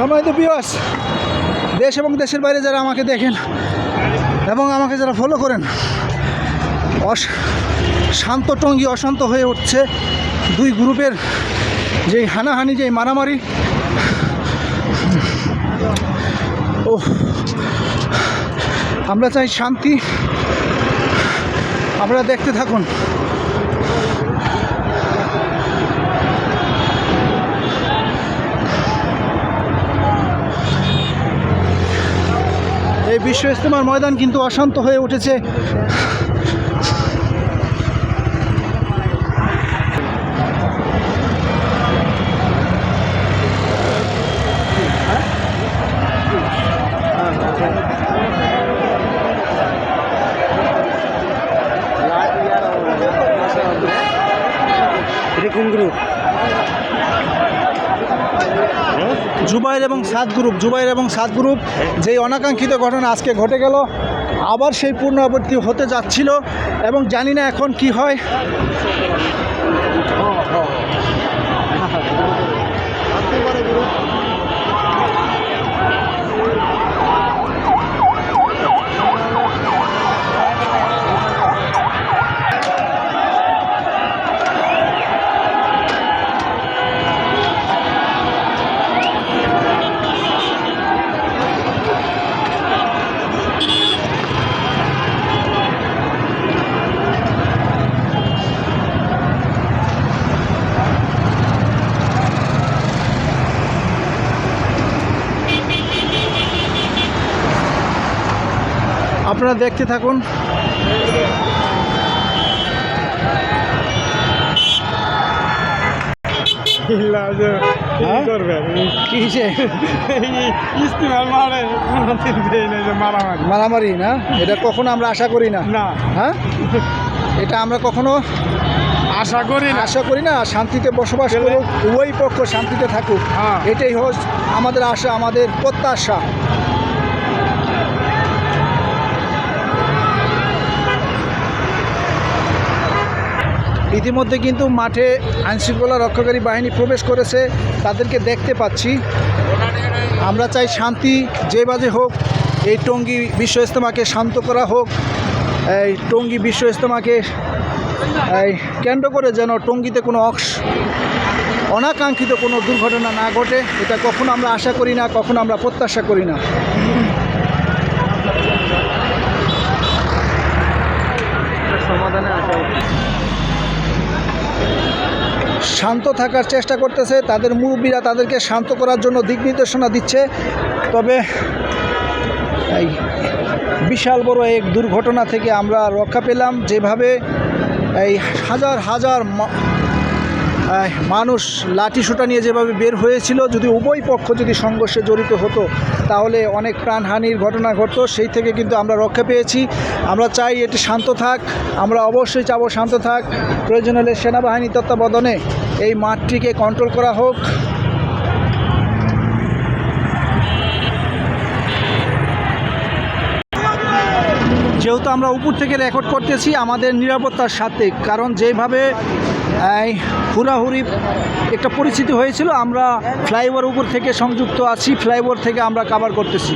সময় তো বিয়স। দেশ এবং দেশের বাইরে যারা আমাকে দেখেন এবং আমাকে যারা ফলো করেন, অস শান্ত, টঙ্গি, অশান্ত হয়ে উঠছে দুই গ্রুপের যেই হানাহানি, যেই মারামারি। ও আমরা চাই শান্তি। আপনারা দেখতে থাকুন। এই বিশ্ব ইস্তেমার ময়দান কিন্তু অশান্ত হয়ে উঠেছে। জুবাইর এবং সাত গ্রুপ, জুবাইর এবং সাত গ্রুপ, যেই অনাকাঙ্ক্ষিত ঘটনা আজকে ঘটে গেল, আবার সেই পুনরাবৃত্তি হতে যাচ্ছিল এবং জানি না এখন কি হয়। আপনারা দেখতে থাকুন। হ্যাঁ? মারামারি না? এটা কখনো আমরা আশা করি না। না। হ্যাঁ? এটা আমরা কখনো আশা করি না। আশা করি না শান্তিতে বসবাস করুক উভয় পক্ষ শান্তিতে থাকুক। হ্যাঁ। এটাই হোক আমাদের আশা আমাদের প্রত্যাশা। ইতিমধ্যে কিন্তু মাঠে আইনশৃঙ্খলা রক্ষাকারী বাহিনী প্রবেশ করেছে, তাদেরকে দেখতে পাচ্ছি। আমরা চাই শান্তি, যে বাজে হোক, এই টঙ্গী বিশ্ব ইজতেমাকে শান্ত করা হোক, এই টঙ্গী বিশ্ব ইজতেমাকে এই কেন্দ্র করে যেন টঙ্গীতে কোনো অক্স অনাকাঙ্ক্ষিত কোনো দুর্ঘটনা না ঘটে, এটা কখনো আমরা আশা করি না, কখনো আমরা প্রত্যাশা করি না। সমাধানে শান্ত থাকার চেষ্টা করতেছে। তাদের মুরব্বীরা তাদেরকে শান্ত করার জন্য দিক নির্দেশনা দিচ্ছে। তবে এই বিশাল বড় এক দুর্ঘটনা থেকে আমরা রক্ষা পেলাম। যেভাবে এই হাজার হাজার মানুষ লাঠি সোটা নিয়ে যেভাবে বের হয়েছিল, যদি উভয় পক্ষ যদি সংঘর্ষে জড়িত হতো, তাহলে অনেক প্রাণহানির ঘটনা ঘটতো। সেই থেকে কিন্তু আমরা রক্ষা পেয়েছি। আমরা চাই এটি শান্ত থাক। আমরা অবশ্যই চাবো শান্ত থাক। প্রয়োজন হলে সেনাবাহিনী তত্ত্বাবধানে এই মাঠটিকে কন্ট্রোল করা হোক। যেহেতু আমরা উপর থেকে রেকর্ড করতেছি, আমাদের নিরাপত্তার সাথে কারণ যেভাবে হুড়াহুড়ি একটা পরিস্থিতি হয়েছিল, আমরা ফ্লাইওভার উপর থেকে সংযুক্ত আছি, ফ্লাইওভার থেকে আমরা কাভার করতেছি।